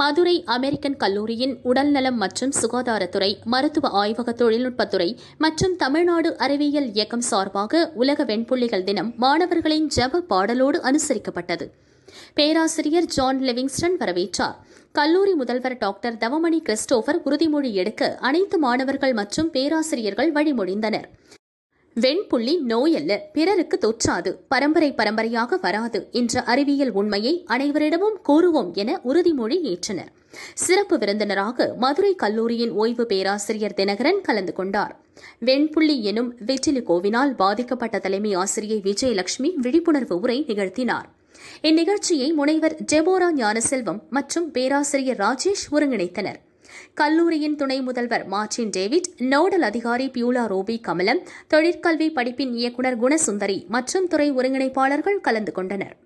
Madurai American கல்லூரியின் உடல்நலம் மற்றும் சுகாதாரத்துறை மருத்துவ ஆய்வக தொழில்நுட்பத்துறை மற்றும் தமிழ்நாடு அறிவியல் இயக்கம் சார்பாக உலக வெண்புள்ளிகள் தினம் மாணவர்களின் ஜப பாடலோடு அனுசரிக்கப்பட்டது. பேராசிரியர் ஜான் லிவிங்ஸ்டன் வரவேற்றார். கல்லூரி முதல்வர் டாக்டர் தவமணி கிறிஸ்டோபர் உறுதிமொழி எடுக்க அனைத்து மாணவர்கள் மற்றும் பேராசிரியர்கள் வழிமொழிந்தனர். வெண்புள்ளி நோயல்ல பிறருக்கு தொற்றாது பரம்பரை பரம்பரையாக வராது என்ற அறிவியல் உண்மையை அனைவரிடமும் கூறுவோம் என உறுதிமொழி ஏற்றனர். சிறப்பு விருந்தினராக மதுரை கல்லூரியின் ஓய்வு பேராசிரியர் தினகரன் கலந்து கொண்டார். வெண்புள்ளி எனும் வெற்றிலிகோவினால் பாதிக்கப்பட்ட தலைமை ஆசிரியை விஜயலட்சுமி விழிப்புணர்வு உரை நிகழ்த்தினார். இந்நிகழ்ச்சியை முனைவர் ஜெபோரா ஞானசெல்வம் மற்றும் பேராசிரியர் ராஜேஷ் ஒருங்கிணைத்தனர். கல்லூரியின் துணை முதல்வர் மார்டின் டேவிட் நோடல் அதிகாரி பியூலா ரோபி கமலம் தொழிற்கல்வி படிப்பின் இயக்குநர் குணசுந்தரி மற்றும் துறை ஒருங்கிணைப்பாளர்கள் கலந்து கொண்டனர்.